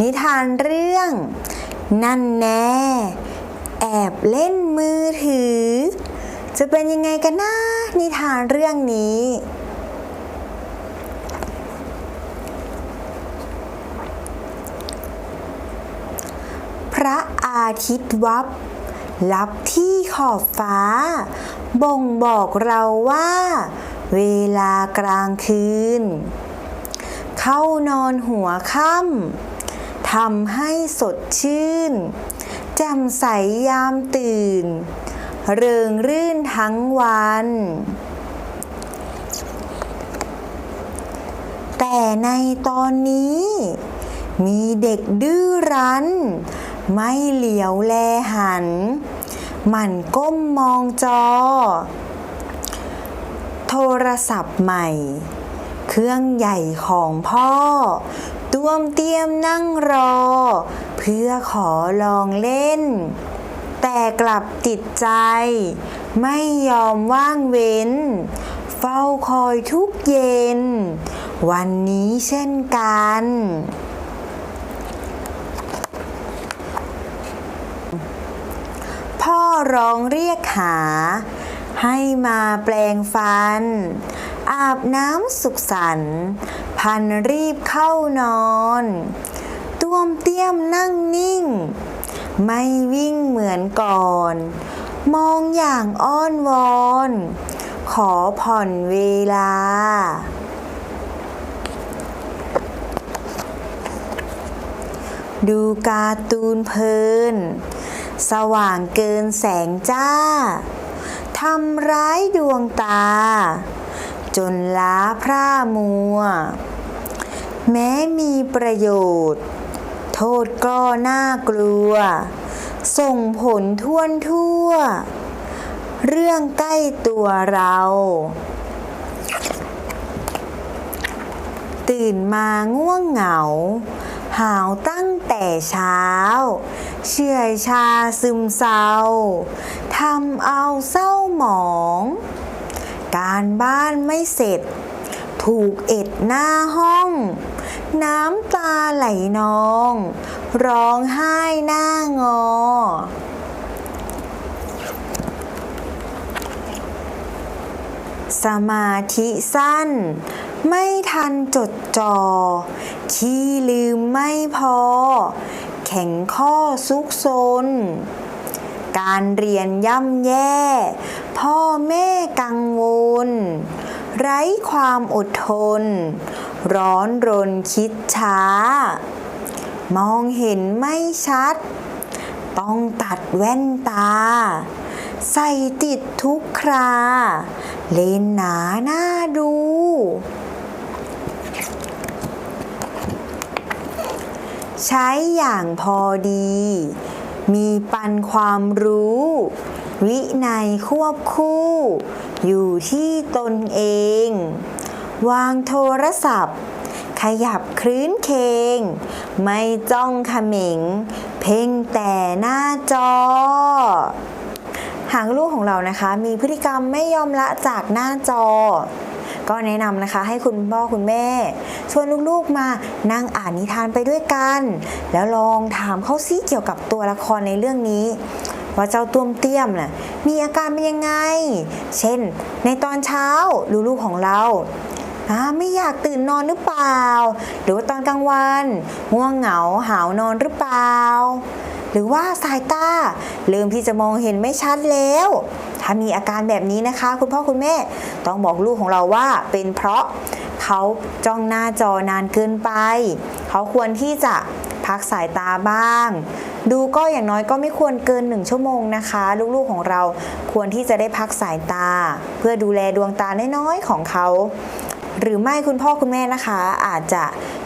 นิทานเรื่อง นั่นแน่ แอบเล่นมือถือ จะเป็นยังไงกันนะนิทานเรื่องนี้ พระอาทิตย์วับ ลับที่ขอบฟ้า บ่งบอกเราว่า เวลากลางคืน เข้านอนหัวค่ำ ทำให้สดชื่น แจ่มใสยามตื่น เริงรื่นทั้งวัน แต่ในตอนนี้ มีเด็กดื้อรั้น ไม่เหลียวแลหัน หมั่นก้มมองจอ โทรศัพท์ใหม่ เครื่องใหญ่ของพ่อ ต้วมเตรียมนั่งรอ เพื่อขอลองเล่น แต่กลับติดใจ ไม่ยอมว่างเว้น เฝ้าคอยทุกเย็น วันนี้เช่นกันพ่อร้องเรียกหา ให้มาแปลงฟัน อาบน้ำสุขสันต์ พันรีบเข้านอนต้วมเตี้ยมนั่งนิ่ง ไม่วิ่งเหมือนก่อน มองอย่างอ้อนวอน ขอผ่อนเวลาดูการ์ตูนเพลิน สว่างเกินแสงจ้า ทำร้ายดวงตา จนล้าพร่ามัว แม้มีประโยชน์ โทษก็น่ากลัว ส่งผลท่วนทั่ว เรื่องใกล้ตัวเรา ตื่นมาง่วงเหงา หาวตั้งแต่เช้า เชื่อยชาซึมเศร้าทำเอาเศร้าหมอง การบ้านไม่เสร็จ ถูกเอ็ดหน้าห้อง น้ำตาไหลนอง ร้องไห้หน้างอ สมาธิสั้น ไม่ทันจดจอ่อขี้ลืมไม่พอ แข็งข้อซุกซน การเรียนย่ำแย่ พ่อแม่กังวล ไร้ความอดทน ร้อนรนคิดช้า มองเห็นไม่ชัด ต้องตัดแว่นตา ใส่ติดทุกครา เลนหนาหน้าดูใช้อย่างพอดี มีปันความรู้ วินัยควบคู่ อยู่ที่ตนเอง วางโทรศัพท์ ขยับคลื้นเคง ไม่จ้องขม็งเพ่งแต่หน้าจอหากลูกของเรานะคะ มีพฤติกรรมไม่ยอมละจากหน้าจอ ก็แนะนำนะคะให้คุณพ่อคุณแม่ชวนลูกๆมานั่งอ่านนิทานไปด้วยกัน แล้วลองถามเขาซิเกี่ยวกับตัวละครในเรื่องนี้ ว่าเจ้าต้วมเตี้ยมน่ะมีอาการเป็นยังไง เช่น ในตอนเช้าลูกๆของเราอ่าไม่อยากตื่นนอนหรือเปล่า หรือว่าตอนกลางวันง่วงเหงาหาวนอนหรือเปล่า หรือว่าสายตาเริ่มที่จะมองเห็นไม่ชัดแล้ว ถ้ามีอาการแบบนี้นะคะ คุณพ่อคุณแม่ต้องบอกลูกของเราว่าเป็นเพราะเขาจ้องหน้าจอนานเกินไป เขาควรที่จะพักสายตาบ้าง ดูก็อย่างน้อยก็ไม่ควรเกินหนึ่งชั่วโมงนะคะ ลูกๆของเราควรที่จะได้พักสายตา เพื่อดูแลดวงตาน้อยๆของเขาหรือไม่คุณพ่อคุณแม่นะคะ อาจจะ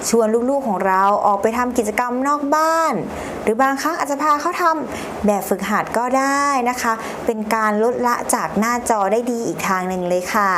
ชวนลูกๆของเราออกไปทำกิจกรรมนอกบ้าน หรือบางครั้งอาจจะพาเขาทำแบบฝึกหัดก็ได้นะคะ เป็นการลดละจากหน้าจอได้ดีอีกทางหนึ่งเลยค่ะ